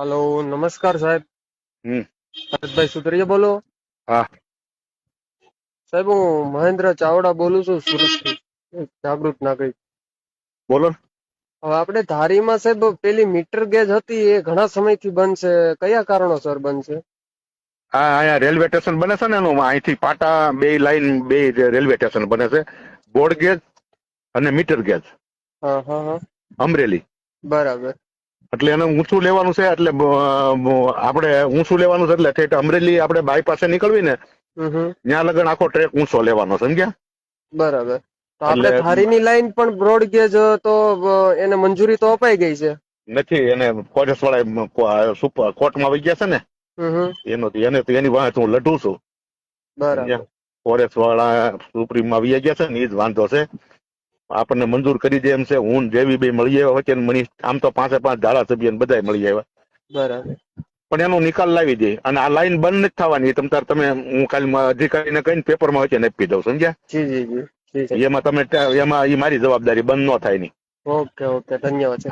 Hello નમસ્કાર સાહેબ. હમ. ભરતભાઈ સુતરિયા બોલો. હા. સાહેબ હું મહેન્દ્ર ચાવડા બોલું છું સુરતથી જાગૃત નાગરિક. બોલો. હવે આપણે ધારીમાં સાહેબ પેલી મીટર ગેજ હતી એ ઘણા સમયથી બંધ છે કયા કારણોસર બંધ છે આ અહીંયા રેલવે સ્ટેશન બને છે ને એનું અહીંથી પાટા બે લાઈન બે રેલવે સ્ટેશન બને છે. બોર્ડ ગેજ અને મીટર ગેજ. હા હા હા. અમરેલી. બરાબર. એટલે એને ઊંચું લેવાનું છે એટલે આપણે ઊંચું લેવાનું છે એટલે ઠેઠ અમરેલી આપણે બાયપાસે નીકળવી ને ત્યાં લગન આખો ટ્રેક ઊંચો લેવાનો સમજ્યા? બરાબર. તો આપણે ધારીની લાઈન પણ બ્રોડ ગેજ તો એને મંજૂરી તો અપાઈ ગઈ છે? નથી એને ફોરેસ્ટ વાળા સુપર કોર્ટમાં આવી ગયા છે ને એનો એને તો એની વાંહે હું લઢું છું. બરાબર. ફોરેસ્ટ વાળા સુપ્રીમમાં આવી ગયા છે ને એ જ વાંધો છે. આપણને મંજૂર કરી દે એમ છે. હું જેવી બે મળી આવ્યા વચ્ચે મની આમ તો પાંચે પાંચ ધારાસભ્ય બધા મળી આવ્યા. બરાબર. પણ એનો નિકાલ લાવી દે. અને આ લાઈન બંધ નથી થવાની. તમ તાર તમે હું કાલે અધિકારીને કહીને પેપરમાં વચ્ચે આપી દઉં સમજ્યા? જી જી જી. જી એમાં તમે એમાં એ મારી જવાબદારી બંધ ન થાયની ઓકે ઓકે. ધન્યવાદ